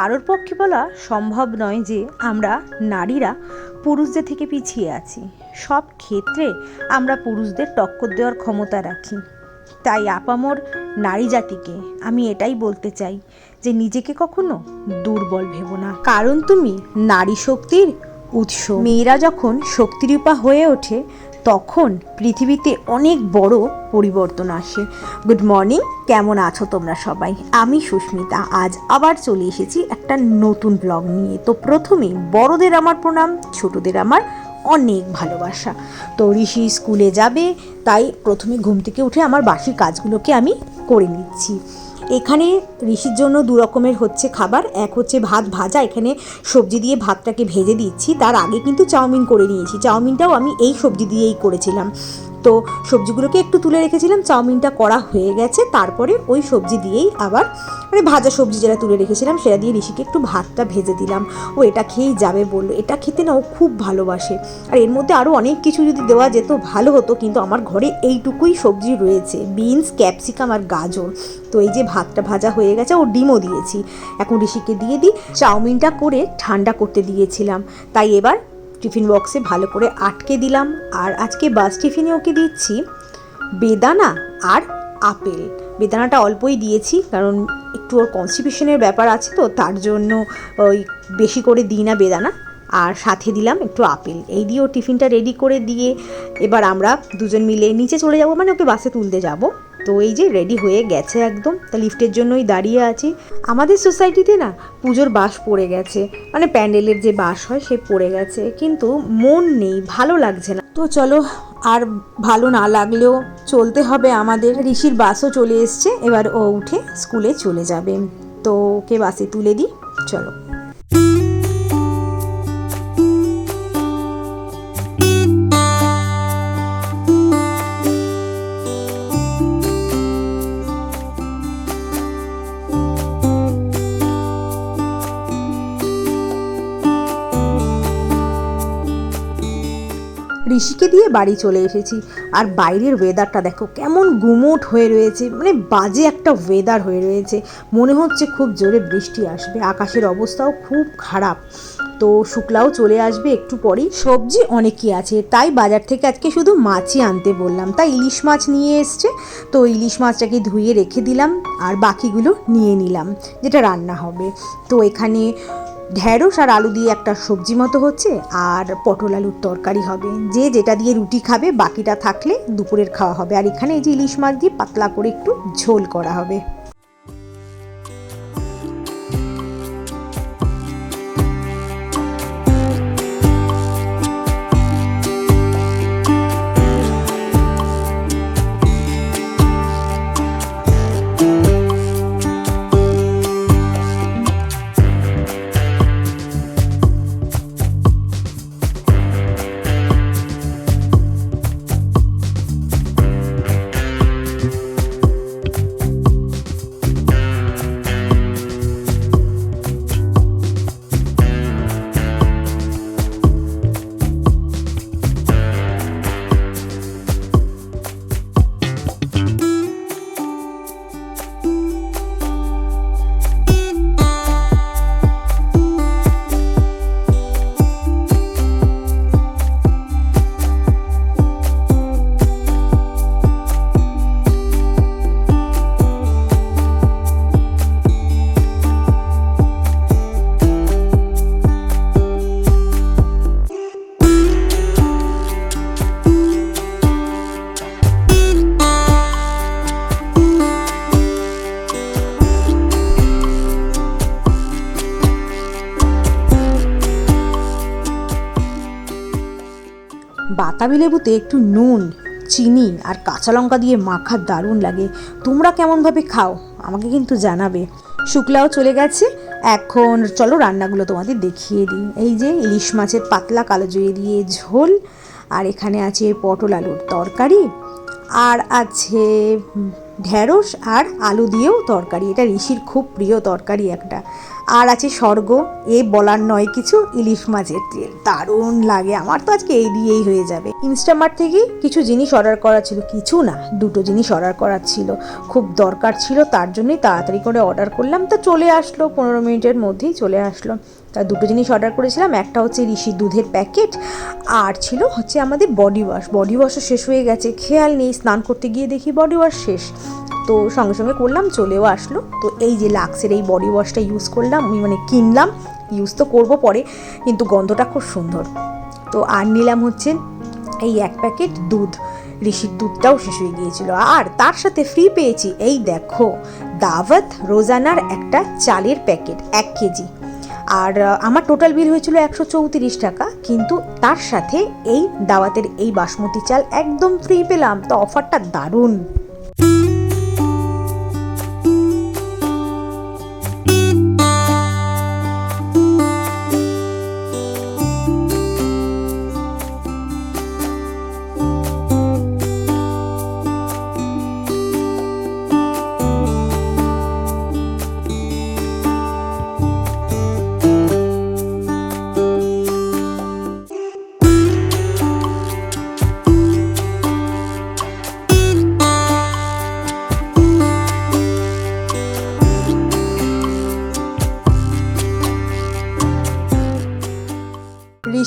কারোর পক্ষে বলা সম্ভব নয় যে আমরা নারীরা পুরুষদের থেকে পিছিয়ে আছি। সব ক্ষেত্রে আমরা পুরুষদের টক্কর দেওয়ার ক্ষমতা রাখি। তাই আপামর নারী জাতিকে আমি এটাই বলতে চাই যে নিজেকে কখনো দুর্বল ভেবো না। কারণ তুমি নারী শক্তির উৎস। মেয়েরা যখন শক্তিরূপা হয়ে ওঠে তখন পৃথিবীতে অনেক বড় পরিবর্তন আসে। গুড মর্নিং কেমন আছো তোমরা সবাই? আমি সুস্মিতা, আজ আবার চলে এসেছি একটা নতুন ব্লগ নিয়ে। তো প্রথমেই, বড়দের আমার প্রণাম, ছোটদের আমার অনেক ভালোবাসা। তো ঋষি স্কুলে যাবে, তাই প্রথমে ঘুম থেকে উঠে আমার বাসি কাজগুলোকে আমি করে নিচ্ছি। এখানে ঋষির জন্য দু রকমের হচ্ছে খাবার। এক হচ্ছে ভাত ভাজা, এখানে সবজি দিয়ে ভাতটাকে ভেজে দিচ্ছি। তার আগে কিন্তু চাউমিন করে নিয়েছি। চাউমিনটাও আমি এই সবজি দিয়েই করেছিলাম। তো সবজিগুলোকে একটু তুলে রেখেছিলাম, চাউমিনটা করা হয়ে গেছে, তারপরে ওই সবজি দিয়েই আবার মানে ভাজা সবজি যেটা তুলে রেখেছিলাম, সেটা দিয়ে ঋষিকে একটু ভাতটা ভেজে দিলাম। ও এটা খেয়েই যাবে বলল, এটা খেতে না ও খুব ভালোবাসে। আর এর মধ্যে আরও অনেক কিছু যদি দেওয়া যেত ভালো হতো, কিন্তু আমার ঘরে এইটুকুই সবজি রয়েছে, বিনস, ক্যাপসিকাম আর গাজর। তো এই যে ভাতটা ভাজা হয়ে গেছে, ও ডিমও দিয়েছি। এখন ঋষিকে দিয়ে দিই, চাউমিনটা করে ঠান্ডা করতে দিয়েছিলাম। তাই এবার টিফিন বক্সে ভালো করে আটকে দিলাম। আর আজকে বাস টিফিনে ওকে দিচ্ছি বেদানা আর আপেল। বেদানাটা অল্পই দিয়েছি, কারণ একটু ওর কনস্টিপেশনের ব্যাপার আছে তো, তার জন্য ওই বেশি করে দিই না বেদানা। আর সাথে দিলাম একটু আপেল। এই দিয়ে ওর টিফিনটা রেডি করে দিয়ে এবার আমরা দুজন মিলে নিচে চলে যাব মানে ওকে বাসে তুলতে যাব। তো এই যে রেডি হয়ে গেছে একদম। তা লিফটের জন্যই দাঁড়িয়ে আছি। আমাদের সোসাইটিতে না পুজোর বাস পড়ে গেছে। মানে প্যান্ডেলের যে বাস হয় সে পড়ে গেছে। কিন্তু মন নেই, ভালো লাগছে না। তো চলো, আর ভালো না লাগলেও চলতে হবে আমাদের। ঋষির বাসও চলে এসছে। এবার ও উঠে স্কুলে চলে যাবে। তো ওকে বাসে তুলে দিই। চলো। ঋষিকে দিয়ে বাড়ি চলে এসেছি। আর বাইরের ওয়েদারটা দেখো, কেমন গুমোট হয়ে রয়েছে মানে বাজে একটা ওয়েদার হয়ে রয়েছে। মনে হচ্ছে খুব জোরে বৃষ্টি আসবে, আকাশের অবস্থাও খুব খারাপ। তো শুক্লাও চলে আসবে একটু পরেই। সবজি অনেকই আছে, তাই বাজার থেকে আজকে শুধু মাছই আনতে বললাম। তাই ইলিশ মাছ নিয়ে এসছে, তো ইলিশ মাছটাকে ধুয়ে রেখে দিলাম, আর বাকিগুলো নিয়ে নিলাম, যেটা রান্না হবে। তো এখানে ঢ্যাঁড়স আর আলু দিয়ে একটা সবজি মতো হচ্ছে, আর পটল আলুর তরকারি হবে। যে যেটা দিয়ে রুটি খাবে, বাকিটা থাকলে দুপুরের খাওয়া হবে। আর এখানে এই যে ইলিশ মাছ দিয়ে পাতলা করে একটু ঝোল করা হবে। বাতাবি লেবুতে একটু নুন, চিনি আর কাঁচা লঙ্কা দিয়ে মাখা দারুণ লাগে। তোমরা কেমনভাবে খাও, আমাকে কিন্তু জানাবে। শুক্লাও চলে গেছে। এখন চলো রান্নাগুলো তোমাদের দেখিয়ে দিই। এই যে ইলিশ মাছের পাতলা কালো জড়িয়ে দিয়ে ঝোল, আর এখানে আছে পটল আলুর তরকারি, আর আছে ঢ্যাঁড়স আর আলু দিয়েও তরকারি। এটা ঋষির খুব প্রিয় তরকারি একটা। আর আছে স্বর্গ, এ বলার নয় কিছু, ইলিশ মাছের তেল। দারুণ লাগে আমার তো আজকে এই দিয়েই হয়ে যাবে। ইনস্টামার্ট থেকে কিছু জিনিস অর্ডার করা ছিল, কিছু না, দুটো জিনিস অর্ডার করার ছিল। খুব দরকার ছিল, তার জন্যই তাড়াতাড়ি করে অর্ডার করলাম। তা চলে আসলো, পনেরো মিনিটের মধ্যেই চলে আসলো। তা দুটো জিনিস অর্ডার করেছিলাম, একটা হচ্ছে ঋষি দুধের প্যাকেট, আর ছিল হচ্ছে আমাদের বডি ওয়াশ। বডি ওয়াশও শেষ হয়ে গেছে, খেয়াল নেই, স্নান করতে গিয়ে দেখি বডি ওয়াশ শেষ। তো সঙ্গে সঙ্গে করলাম, চলেও আসলো। তো এই যে লাক্সের এই বডি ওয়াশটা ইউজ করলাম, আমি মানে কিনলাম ইউজ তো করব পরে, কিন্তু গন্ধটা খুব সুন্দর। তো আর নিলাম হচ্ছে এই এক প্যাকেট দুধ। ঋষির দুধটাও শেষ হয়ে গিয়েছিল। আর তার সাথে ফ্রি পেয়েছি এই দেখো, দাওয়াত রোজানার একটা চালের প্যাকেট এক কেজি। আর আমার টোটাল বিল হয়েছিল একশো চৌত্রিশ টাকা, কিন্তু তার সাথে এই দাওয়াতের এই বাসমতি চাল একদম ফ্রি পেলাম। তো অফারটা দারুণ।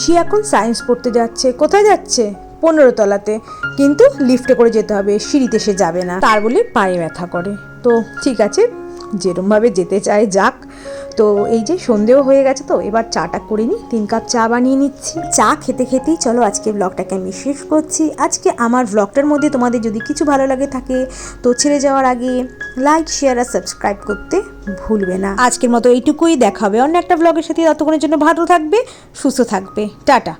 ঋষি এখন সায়েন্স পড়তে যাচ্ছে। কোথায় যাচ্ছে? পনেরো তলাতে কিন্তু লিফটে করে যেতে হবে, সিঁড়িতে সে যাবে না। তার বলে পায়ে ব্যথা করে। তো ঠিক আছে, যেরমভাবে যেতে চায় যাক। তো এই যে সন্ধেও হয়ে গেছে তো, এবার চাটা করে নিই, তিন কাপ চা বানিয়ে নিচ্ছি। চা খেতে খেতেই চলো, আজকে ব্লগটাকে আমি শেষ করছি। আজকে আমার ব্লগটার মধ্যে তোমাদের যদি কিছু ভালো লাগে থাকে, তো ছেড়ে যাওয়ার আগে লাইক শেয়ার আর সাবস্ক্রাইব করতে ভুলবে না। আজকের মতো এইটুকুই দেখাবে অন্য একটা ব্লগের সাথে, ততক্ষণের জন্য ভালো থাকবে, সুস্থ থাকবে। টাটা।